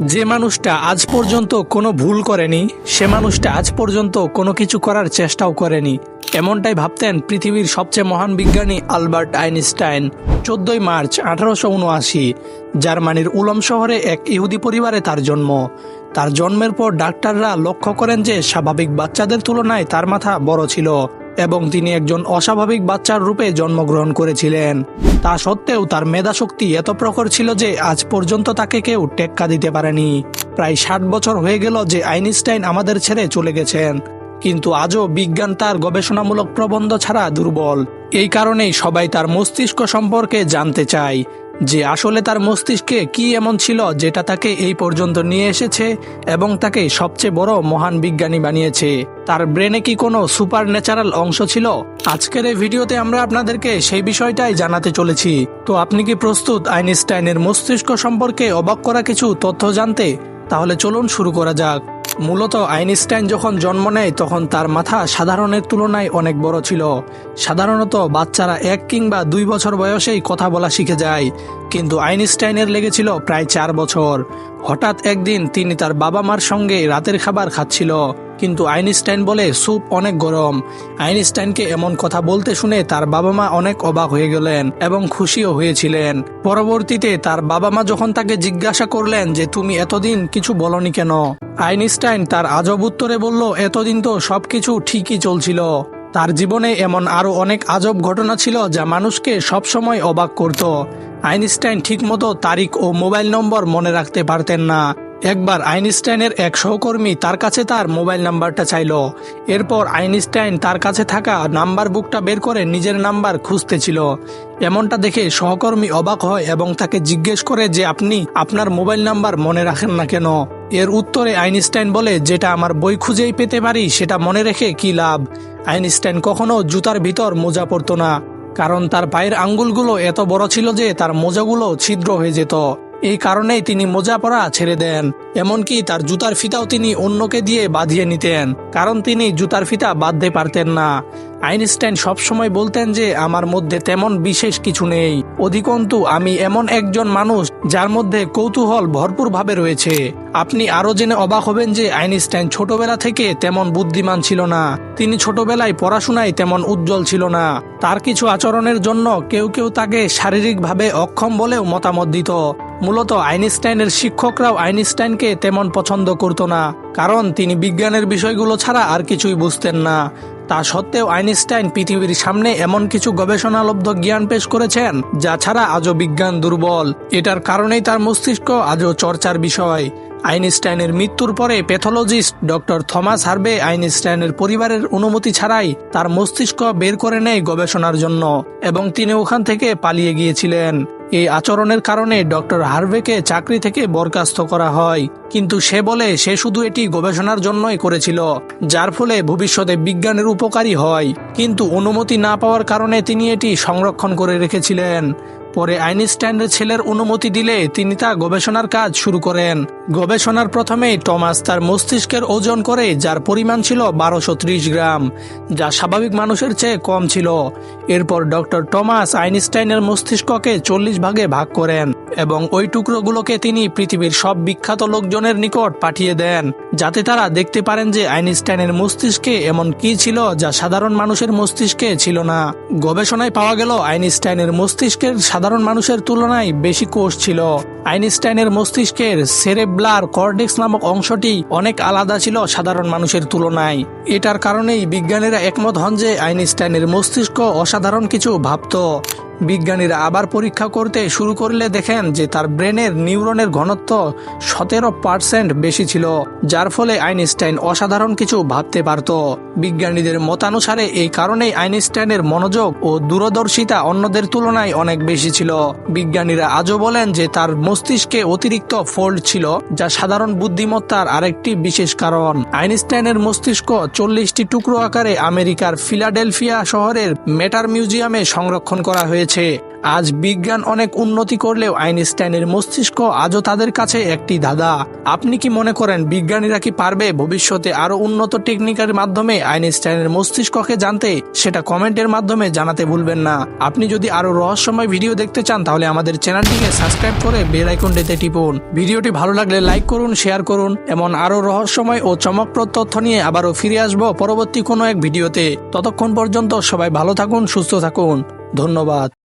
যে মানুষটা আজ পর্যন্ত কোনো ভুল করেনি, সে মানুষটা আজ পর্যন্ত কোনো কিছু করার চেষ্টাও করেনি। এমনটাই ভাবতেন পৃথিবীর সবচেয়ে মহান বিজ্ঞানী আলবার্ট আইনস্টাইন চোদ্দই মার্চ আঠারোশো উনআশি, জার্মানির উলম শহরে এক ইহুদি পরিবারে তার জন্ম। তার জন্মের পর ডাক্তাররা লক্ষ্য করেন যে স্বাভাবিক বাচ্চাদের তুলনায় তার মাথা বড় ছিল। এবং তিনি একজন অস্বাভাবিক বাচ্চার রূপে জন্মগ্রহণ করেছিলেন। তা সত্ত্বেও তার মেধাশক্তি এত প্রখর ছিল যে আজ পর্যন্ত তাকে কেউ টেক্কা দিতে পারেনি। প্রায় ষাট বছর হয়ে গেল যে আইনস্টাইন আমাদের ছেড়ে চলে গেছেন। কিন্তু আজও বিজ্ঞান তার গবেষণামূলক প্রবন্ধ ছাড়া দুর্বল। এই কারণেই সবাই তার মস্তিষ্ক সম্পর্কে জানতে চায়। যে আসলে তার মস্তিষ্কে কি এমন ছিল যেটা তাকে এই পর্যন্ত নিয়ে এসেছে এবং তাকে সবচেয়ে বড় মহান বিজ্ঞানী বানিয়েছে? তার ব্রেনে কি কোনো সুপার ন্যাচারাল অংশ ছিল? আজকের এই ভিডিওতে আমরা আপনাদেরকে সেই বিষয়টাই জানাতে চলেছি। তো আপনি কি প্রস্তুত আইনস্টাইনের মস্তিষ্ক সম্পর্কে অবাক করা কিছু তথ্য জানতে? তাহলে চলুন শুরু করা যাক। মূলত আইনস্টাইন যখন জন্ম নেয়, তখন তার মাথা সাধারণের তুলনায় অনেক বড় ছিল। সাধারণত বাচ্চারা এক কিংবা দুই বছর বয়সেই কথা বলা শিখে যায়, কিন্তু আইনস্টাইনের লেগেছিল প্রায় চার বছর। হঠাৎ একদিন তিনি তার বাবা মার সঙ্গে রাতের খাবার খাচ্ছিল। কিন্তু আইনস্টাইন বলে স্যুপ অনেক গরম। আইনস্টাইনকে এমন কথা বলতে শুনে তার বাবা মা অনেক অবাক হয়ে গেলেন এবং খুশিও হয়েছিলেন। পরবর্তীতে তার বাবা মা যখন তাকে জিজ্ঞাসা করলেন যে, তুমি এতদিন কিছু বলনি কেন? আইনস্টাইন তার আজব উত্তরে বলল, এতদিন তো সবকিছু ঠিকই চলছিল। তার জীবনে এমন আরও অনেক আজব ঘটনা ছিল যা মানুষকে সবসময় অবাক করত। আইনস্টাইন ঠিকমতো তারিখ ও মোবাইল নম্বর মনে রাখতে পারতেন না। একবার আইনস্টাইনের এক সহকর্মী তার কাছে তার মোবাইল নাম্বারটা চাইল। এরপর আইনস্টাইন তার কাছে থাকা নাম্বার বুকটা বের করে নিজের নাম্বার খুঁজতেছিল এমনটা দেখে সহকর্মী অবাক হয় এবং তাকে জিজ্ঞেস করে যে, আপনি আপনার মোবাইল নাম্বার মনে রাখেন না কেন? এর উত্তরে আইনস্টাইন বলে, যেটা আমার বই খুঁজেই পেতে পারি, সেটা মনে রেখে কি লাভ? আইনস্টাইন কখনো জুতার ভিতর মোজা পরতো না, কারণ তার পায়ের আঙ্গুলগুলো এত বড় ছিল যে তার মোজাগুলো ছিদ্র হয়ে যেত। এই কারণেই তিনি মোজা পরা ছেড়ে দেন, এমনকি তার জুতার ফিতাও তিনি অন্যকে দিয়ে বাঁধিয়ে নিতেন, কারণ তিনি জুতার ফিতা বাঁধতে পারতেন না। আইনস্টাইন সবসময় বলতেন যে, আমার মধ্যে তেমন বিশেষ কিছু নেই। অধিকন্তু, আমি এমন একজন মানুষ যার মধ্যে কৌতূহল ভরপুরভাবে রয়েছে। আপনি আরও জেনে অবাক হবেন যে, আইনস্টাইন ছোটবেলা থেকে তেমন বুদ্ধিমান ছিল না। তিনি ছোটবেলায় পড়াশোনায় তেমন উজ্জ্বল ছিল না। তার কিছু আচরণের জন্য কেউ কেউ তাকে শারীরিকভাবে অক্ষম বলেও মতামত দিত। মূলত আইনস্টাইনের শিক্ষকরাও আইনস্টাইনকে তেমন পছন্দ করতো না, কারণ তিনি বিজ্ঞানের বিষয়গুলো ছাড়া আর কিছুই বুঝতেন না। তা সত্ত্বেও আইনস্টাইন পৃথিবীর সামনে এমন কিছু গবেষণালব্ধ জ্ঞান পেশ করেছেন, যা ছাড়া আজও বিজ্ঞান দুর্বল। এটার কারণেই তার মস্তিষ্ক আজও চর্চার বিষয়। আইনস্টাইনের মৃত্যুর পরে প্যাথোলজিস্ট ডক্টর থমাস হার্বে আইনস্টাইনের পরিবারের অনুমতি ছাড়াই তার মস্তিষ্ক বের করে নেয় গবেষণার জন্য, এবং তিনি ওখান থেকে পালিয়ে গিয়েছিলেন। এই আচরণের কারণে ডক্টর হার্ভেকে চাকরি থেকে বরখাস্ত করা হয়। কিন্তু সে বলে সে শুধু এটি গবেষণার জন্যই করেছিল, যার ফলে ভবিষ্যতে বিজ্ঞানের উপকারী হয়। কিন্তু অনুমতি না পাওয়ার কারণে তিনি এটি সংরক্ষণ করে রেখেছিলেন। পরে আইনস্টাইনের ছেলের অনুমতি দিলে তিনি তা গবেষণার কাজ শুরু করেন। গবেষণার প্রথমেই টমাস তার মস্তিষ্কের ওজন করে, যার পরিমাণ ছিল বারোশো গ্রাম, যা স্বাভাবিক মানুষের চেয়ে কম ছিল। এরপর ডক্টর টমাস আইনস্টাইনের মস্তিষ্ককে চল্লিশ ভাগে ভাগ করেন। এবং ওই টুকরোগুলোকে তিনি পৃথিবীর সব বিখ্যাত লোকজনের নিকট পাঠিয়ে দেন, যাতে তারা দেখতে পারেন যে আইনস্টাইনের মস্তিষ্কে এমন কি ছিল যা সাধারণ মানুষের মস্তিষ্কে ছিল না। গবেষণায় পাওয়া গেল, আইনস্টাইনের মস্তিষ্কের সাধারণ মানুষের তুলনায় বেশি কোষ ছিল। আইনস্টাইনের মস্তিষ্কের সেরেব্লার কর্ডেক্স নামক অংশটি অনেক আলাদা ছিল সাধারণ মানুষের তুলনায়। এটার কারণেই বিজ্ঞানীরা একমত হন যে আইনস্টাইনের মস্তিষ্ক অসাধারণ কিছু ভাবত। বিজ্ঞানীরা আবার পরীক্ষা করতে শুরু করলে দেখেন যে তার ব্রেনের নিউরনের ঘনত্ব সতেরো পার্সেন্ট বেশি ছিল, যার ফলে আইনস্টাইন অসাধারণ কিছু ভাবতে পারত। বিজ্ঞানীদের মতানুসারে এই কারণেই আইনস্টাইনের মনোযোগ ও দূরদর্শিতা অন্যদের তুলনায় অনেক বেশি ছিল। বিজ্ঞানীরা আজও বলেন যে তার মস্তিষ্কে অতিরিক্ত ফোল্ড ছিল, যা সাধারণ বুদ্ধিমত্তার আরেকটি বিশেষ কারণ। আইনস্টাইনের মস্তিষ্ক চল্লিশটি টুকরো আকারে আমেরিকার ফিলাডেলফিয়া শহরের মেটার মিউজিয়ামে সংরক্ষণ করা হয়েছে। আজ বিজ্ঞান অনেক উন্নতি করলেও আইনস্টাইনের মস্তিষ্ক আজও তাদের কাছে একটি দাদা আপনি কি মনে করেন বিজ্ঞানীরা কি পারবে ভবিষ্যতে আরও উন্নত টেকনিকের মাধ্যমে আইনস্টাইনের মস্তিষ্ককে জানতে? সেটা কমেন্টের মাধ্যমে জানাতে ভুলবেন না। আপনি যদি আরও রহস্যময় ভিডিও দেখতে চান, তাহলে আমাদের চ্যানেলটিকে সাবস্ক্রাইব করে বেল আইকনটিতে টিপুন। ভিডিওটি ভালো লাগলে লাইক করুন, শেয়ার করুন, এমন আরও রহস্যময় ও চমকপ্রদ তথ্য নিয়ে আবারও ফিরে আসব পরবর্তী কোনো এক ভিডিওতে। ততক্ষণ পর্যন্ত সবাই ভালো থাকুন, সুস্থ থাকুন। ধন্যবাদ।